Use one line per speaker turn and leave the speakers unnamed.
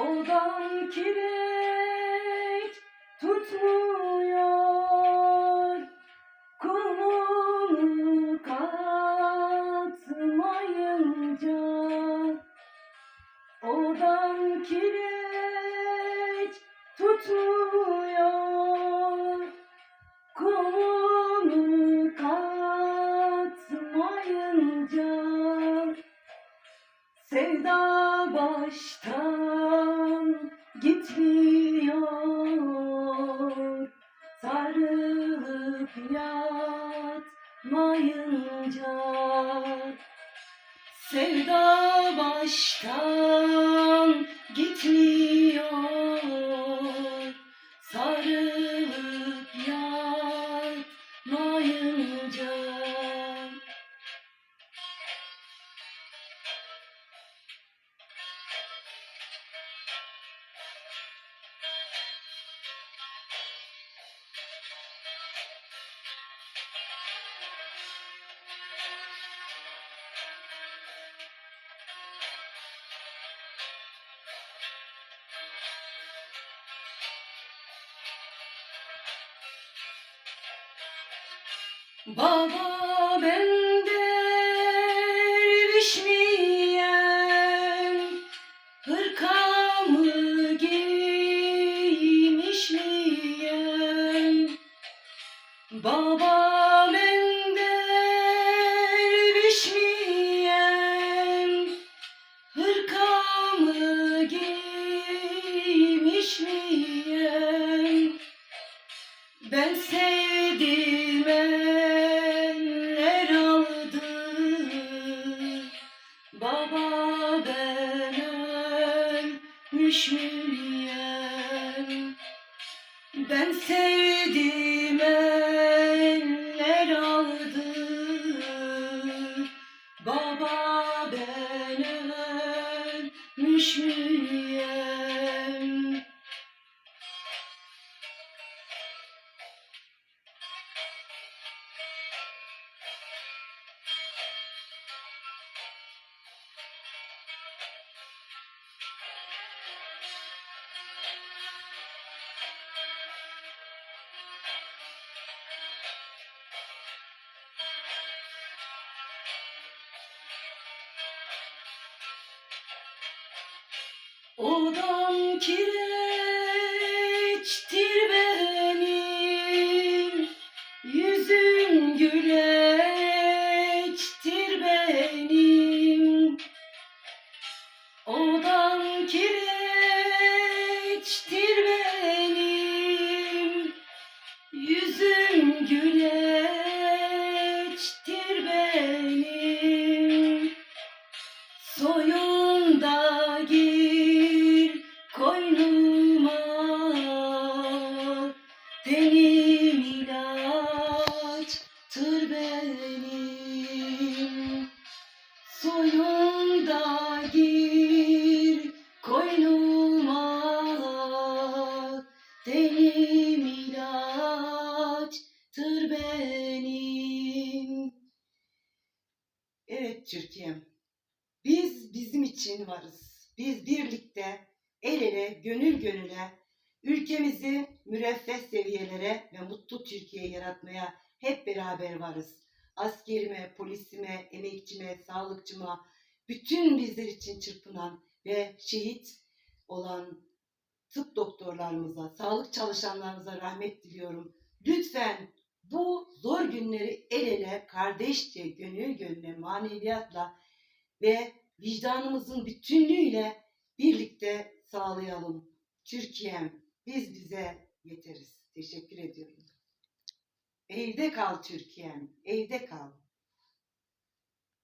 Odan kireç tutmuyor. Kulumu katmayınca Odan kireç tutmuyor. Kulumu katmayınca Sevda baştan gitmiyor. Sarılıp yatmayınca Sevda baştan gitmiyor Baba ben derviş miyim? Hırkamı giymiş miyim? Baba müyem Ben sevdim eller aldı Baba ben ölmüş müyem Odam kireçtir ilaçtır benim Soyunda gir koynuma Tenim ilaçtır benim. Evet Türkiye'm biz bizim için varız. Biz birlikte el ele, gönül gönüle ülkemizi müreffeh seviyelere ve mutlu Türkiye yaratmaya hep beraber varız. Askerime, polisime, emekçime, sağlıkçıma, bütün bizler için çırpınan ve şehit olan tıp doktorlarımıza, sağlık çalışanlarımıza rahmet diliyorum. Lütfen bu zor günleri el ele, kardeşçe, gönül gönüle, maneviyatla ve vicdanımızın bütünlüğüyle birlikte sağlayalım. Türkiye'm biz bize yeteriz. Teşekkür ediyorum. Evde kal Türkiye'm, evde kal.